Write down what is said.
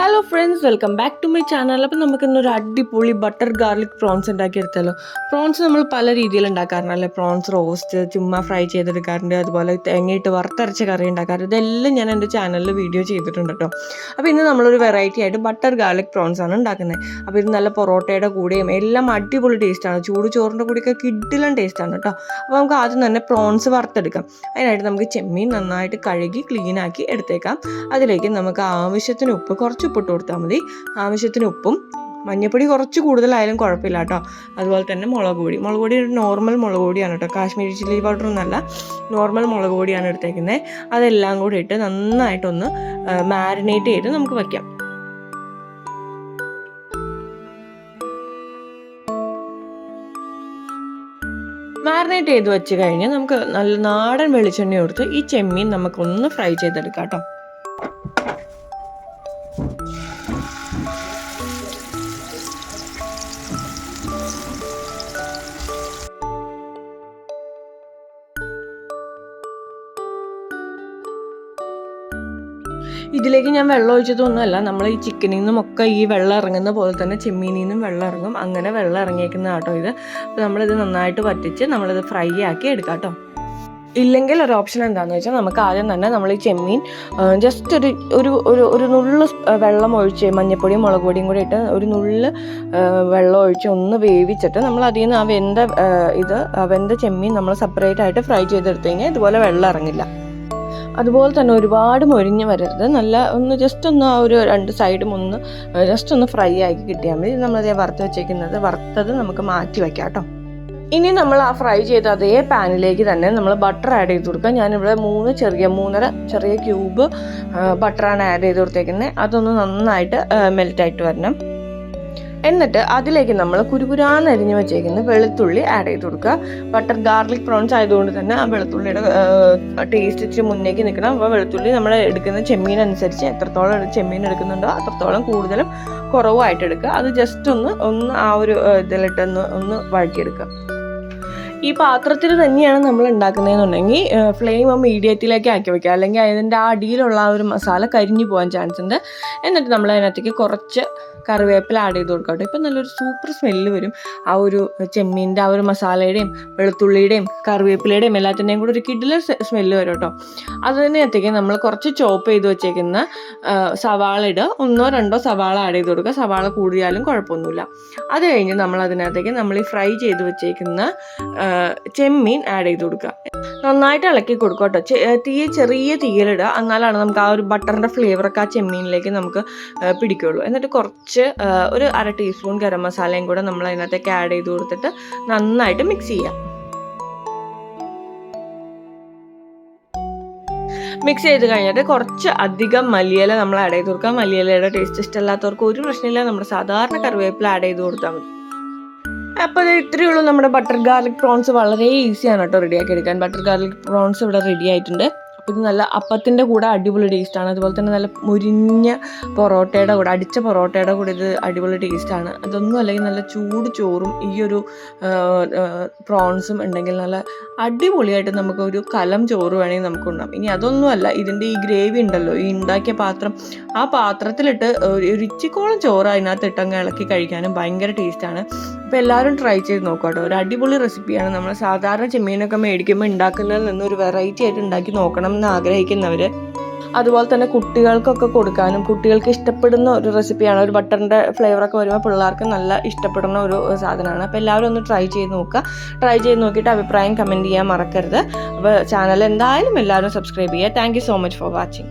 Hello friends welcome back to my channel അപ്പോൾ നമുക്ക് ഇന്നൊരു അടിപൊളി ബട്ടർ ഗാർലിക് പ്രോൺസ് ഉണ്ടാക്കിയെടുത്തല്ലോ പ്രോൺസ് നമ്മൾ പല രീതിയിൽ ഉണ്ടാക്കാറുണ്ട് അല്ലേ പ്രോൺസ് റോസ്റ്റ് ചുമ്മാ ഫ്രൈ ചെയ്തെടുക്കാറുണ്ട്. അതുപോലെ തേങ്ങയിട്ട് വറുത്തരച്ച കറി ഉണ്ടാക്കാറുണ്ട്. ഇതെല്ലാം ഞാൻ എന്റെ ചാനലിൽ വീഡിയോ ചെയ്തിട്ടുണ്ട് കേട്ടോ അപ്പോൾ ഇന്ന് നമ്മളൊരു വെറൈറ്റി ആയിട്ട് ബട്ടർ ഗാർലിക് പ്രോൺസ് ആണ് ഉണ്ടാക്കുന്നത്. അപ്പോൾ ഇത് നല്ല പൊറോട്ടയുടെ കൂടെയും എല്ലാം അടിപൊളി ടേസ്റ്റാണ് ചൂട് ചോറിന്റെ കൂടെയൊക്കെ കിഡിലും ടേസ്റ്റാണ് കേട്ടോ അപ്പോൾ നമുക്ക് ആദ്യം തന്നെ പ്രോൺസ് വറുത്തെടുക്കാം. അതിനായിട്ട് നമുക്ക് ചെമ്മീൻ നന്നായിട്ട് കഴുകി ക്ലീനാക്കി എടുത്തേക്കാം. അതിലേക്ക് നമുക്ക് ആവശ്യത്തിന് ഉപ്പ് കുറച്ച് ഉപ്പിട്ട് കൊടുത്താൽ മതി. ആവശ്യത്തിന് ഉപ്പും മഞ്ഞപ്പൊടി കുറച്ച് കൂടുതലായാലും കുഴപ്പമില്ല കേട്ടോ. അതുപോലെ തന്നെ മുളക് പൊടി. മുളക് പൊടി ഒരു നോർമൽ മുളക് പൊടിയാണ് കേട്ടോ. കാശ്മീരി ചില്ലി പൗഡർ ഒന്നല്ല നോർമൽ മുളക് പൊടിയാണ് എടുത്തേക്കുന്നത് അതെല്ലാം കൂടി ഇട്ട് നന്നായിട്ടൊന്ന് മാരിനേറ്റ് ചെയ്ത് നമുക്ക് വയ്ക്കാം മാരിനേറ്റ് ചെയ്ത് വെച്ച് കഴിഞ്ഞാൽ നമുക്ക് നല്ല നാടൻ വെളിച്ചെണ്ണ കൊടുത്ത് ഈ ചെമ്മീൻ നമുക്കൊന്ന് ഫ്രൈ ചെയ്തെടുക്കാം കേട്ടോ. ഇതിലേക്ക് ഞാൻ വെള്ളം ഒഴിച്ചതൊന്നുമല്ല നമ്മൾ ഈ ചിക്കനിൽ നിന്നും ഒക്കെ ഈ വെള്ളം ഇറങ്ങുന്ന പോലെ തന്നെ ചെമ്മീനിൽ നിന്നും വെള്ളം ഇറങ്ങും. അങ്ങനെ വെള്ളം ഇറങ്ങിയേക്കുന്ന കേട്ടോ ഇത്. അപ്പോൾ നമ്മളിത് നന്നായിട്ട് വറ്റിച്ച് നമ്മളിത് ഫ്രൈ ആക്കി എടുക്കാം കേട്ടോ. ഇല്ലെങ്കിൽ ഒരു ഓപ്ഷൻ എന്താണെന്ന് വെച്ചാൽ നമുക്ക് ആദ്യം തന്നെ നമ്മൾ ഈ ചെമ്മീൻ ജസ്റ്റ് ഒരു ഒരു ഒരു ഒരു നുള്ള് വെള്ളം ഒഴിച്ച് മഞ്ഞപ്പൊടിയും മുളക് പൊടിയും കൂടി ഇട്ട് ഒരു നുള്ള് വെള്ളം ഒഴിച്ച് ഒന്ന് വേവിച്ചിട്ട് നമ്മൾ അതിൽ നിന്ന് ആ വെന്ത ഇത് വെന്ത ചെമ്മീൻ നമ്മൾ സെപ്പറേറ്റ് ആയിട്ട് ഫ്രൈ ചെയ്തെടുത്ത് കഴിഞ്ഞാൽ ഇതുപോലെ വെള്ളം ഇറങ്ങില്ല. അതുപോലെ തന്നെ ഒരുപാട് മൊരിഞ്ഞ് വരരുത്. നല്ല ഒന്ന് ജസ്റ്റ് ഒന്ന് ആ ഒരു രണ്ട് സൈഡും ഒന്ന് ജസ്റ്റ് ഒന്ന് ഫ്രൈ ആക്കി കിട്ടിയാൽ മതി. നമ്മളതേ വറുത്ത് വെച്ചേക്കുന്നത്. വറുത്തത് നമുക്ക് മാറ്റി വയ്ക്കാം കേട്ടോ. ഇനി നമ്മൾ ആ ഫ്രൈ ചെയ്ത അതേ പാനിലേക്ക് തന്നെ നമ്മൾ ബട്ടർ ആഡ് ചെയ്ത് കൊടുക്കുക ഞാനിവിടെ മൂന്ന് ചെറിയ മൂന്നര ചെറിയ ക്യൂബ് ബട്ടറാണ് ആഡ് ചെയ്ത് കൊടുത്തേക്കുന്നത് അതൊന്ന് നന്നായിട്ട് മെൽറ്റായിട്ട് വരണം. എന്നിട്ട് അതിലേക്ക് നമ്മൾ കുരുകുരാന്ന് അരിഞ്ഞു വെച്ചേക്കുന്ന വെളുത്തുള്ളി ആഡ് ചെയ്ത് കൊടുക്കുക. ബട്ടർ ഗാർലിക് പ്രോൺസ് ആയതുകൊണ്ട് തന്നെ ആ വെളുത്തുള്ളിയുടെ ടേസ്റ്റ് ഇച്ചിരി മുന്നേക്ക് നിൽക്കണം. അപ്പോൾ വെളുത്തുള്ളി നമ്മൾ എടുക്കുന്ന ചെമ്മീൻ അനുസരിച്ച് എത്രത്തോളം ചെമ്മീൻ എടുക്കുന്നുണ്ടോ അത്രത്തോളം കൂടുതലും കുറവായിട്ട് എടുക്കുക. അത് ജസ്റ്റ് ഒന്ന് ഒന്ന് ആ ഒരു ഇതിലിട്ടൊന്ന് ഒന്ന് വഴറ്റിയെടുക്കുക. ഈ പാത്രത്തിൽ തന്നെയാണ് നമ്മൾ ഉണ്ടാക്കുന്നതെന്നുണ്ടെങ്കിൽ ഫ്ലെയിം മീഡിയത്തിലേക്ക് ആക്കി വെക്കുക. അല്ലെങ്കിൽ അതിന്റെ ആ അടിയിലുള്ള ആ ഒരു മസാല കരിഞ്ഞു പോകാൻ ചാൻസ് ഉണ്ട്. എന്നിട്ട് നമ്മൾ അതിനകത്തേക്ക് കുറച്ച് കറിവേപ്പില ആഡ് ചെയ്ത് കൊടുക്കാം കേട്ടോ. ഇപ്പം നല്ലൊരു സൂപ്പർ സ്മെല്ല് വരും. ആ ഒരു ചെമ്മീന്റെ ആ ഒരു മസാലയുടെയും വെളുത്തുള്ളിയുടെയും കറിവേപ്പിലയുടെയും എല്ലാത്തിന്റെയും കൂടെ ഒരു കിഡിലർ സ്മെല്ല് വരും കേട്ടോ. അതിനകത്തേക്ക് നമ്മൾ കുറച്ച് ചോപ്പ് ചെയ്ത് വെച്ചേക്കുന്ന സവാള ഇടുക. ഒന്നോ രണ്ടോ സവാള ആഡ് ചെയ്ത് കൊടുക്കുക. സവാള കൂടിയാലും കുഴപ്പമൊന്നുമില്ല. അത് കഴിഞ്ഞ് നമ്മൾ അതിനകത്തേക്ക് നമ്മൾ ഈ ഫ്രൈ ചെയ്ത് വെച്ചേക്കുന്ന ചെമ്മീൻ ആഡ് ചെയ്ത് കൊടുക്കുക. നന്നായിട്ട് ഇളക്കി കൊടുക്കുക കേട്ടോ. തീ ചെറിയ തീയിലിടുക. എന്നാലാണ് നമുക്ക് ആ ഒരു ബട്ടറിന്റെ ഫ്ലേവറൊക്കെ ആ ചെമ്മീനിലേക്ക് നമുക്ക് പിടിക്കുള്ളൂ. എന്നിട്ട് കുറച്ച് ഒരു അര ടീസ്പൂൺ ഗരം മസാലയും കൂടെ നമ്മൾ അതിനകത്തേക്ക് ആഡ് ചെയ്ത് കൊടുത്തിട്ട് നന്നായിട്ട് മിക്സ് ചെയ്യാം മിക്സ് ചെയ്ത് കഴിഞ്ഞിട്ട് കുറച്ച് അധികം മല്ലിയില നമ്മൾ ആഡ് ചെയ്ത് കൊടുക്കാം മല്ലിയിലയുടെ ടേസ്റ്റ് ഇഷ്ടമല്ലാത്തവർക്ക് ഒരു പ്രശ്നമില്ല. നമ്മുടെ സാധാരണ കറിവേപ്പില ആഡ് ചെയ്ത് കൊടുത്താൽ മതി. അപ്പോൾ അത് ഇത്രയേ ഉള്ളൂ നമ്മുടെ ബട്ടർ ഗാർലിക് പ്രോൺസ് വളരെ ഈസിയാണ് കേട്ടോ റെഡിയാക്കി എടുക്കാൻ ബട്ടർ ഗാർലിക് പ്രോൺസ് ഇവിടെ റെഡി ആയിട്ടുണ്ട്. അപ്പോൾ ഇത് നല്ല അപ്പത്തിന്റെ കൂടെ അടിപൊളി ടേസ്റ്റാണ് അതുപോലെ തന്നെ നല്ല മുരിഞ്ഞ പൊറോട്ടയുടെ കൂടെ അടിച്ച പൊറോട്ടയുടെ കൂടെ ഇത് അടിപൊളി ടേസ്റ്റാണ് അതൊന്നും അല്ലെങ്കിൽ നല്ല ചൂട് ചോറും ഈ ഒരു പ്രോൺസും ഉണ്ടെങ്കിൽ നല്ല അടിപൊളിയായിട്ട് നമുക്ക് ഒരു കലം ചോറ് വേണമെങ്കിൽ നമുക്ക് ഉണ്ടാകും ഇനി അതൊന്നുമല്ല ഇതിന്റെ ഈ ഗ്രേവി ഉണ്ടല്ലോ ഈ ഉണ്ടാക്കിയ പാത്രം ആ പാത്രത്തിലിട്ട് ഒരു ഇച്ചിക്കോളം ചോറ് അതിനകത്ത് ഇട്ടങ്ങ് ഇളക്കി കഴിക്കാനും ഭയങ്കര ടേസ്റ്റാണ് അപ്പോൾ എല്ലാവരും ട്രൈ ചെയ്ത് നോക്കുക കേട്ടോ ഒരു അടിപൊളി റെസിപ്പിയാണ് നമ്മൾ സാധാരണ ചെമ്മീനൊക്കെ മേടിക്കുമ്പോൾ ഉണ്ടാക്കുന്നതിൽ നിന്ന് ഒരു വെറൈറ്റി ആയിട്ട് ഉണ്ടാക്കി നോക്കണം എന്ന് ആഗ്രഹിക്കുന്നവർ അതുപോലെ തന്നെ കുട്ടികൾക്കൊക്കെ കൊടുക്കാനും കുട്ടികൾക്ക് ഇഷ്ടപ്പെടുന്ന ഒരു റെസിപ്പിയാണ് ഒരു ബട്ടറിന്റെ ഫ്ലേവറൊക്കെ വരുമ്പോൾ പിള്ളേർക്ക് നല്ല ഇഷ്ടപ്പെടുന്ന ഒരു സാധനമാണ്. അപ്പോൾ എല്ലാവരും ഒന്ന് ട്രൈ ചെയ്ത് നോക്കുക. ട്രൈ ചെയ്ത് നോക്കിയിട്ട് അഭിപ്രായം കമന്റ് ചെയ്യാൻ മറക്കരുത്. അപ്പോൾ ചാനൽ എന്തായാലും എല്ലാവരും സബ്സ്ക്രൈബ് ചെയ്യുക. Thank so much for watching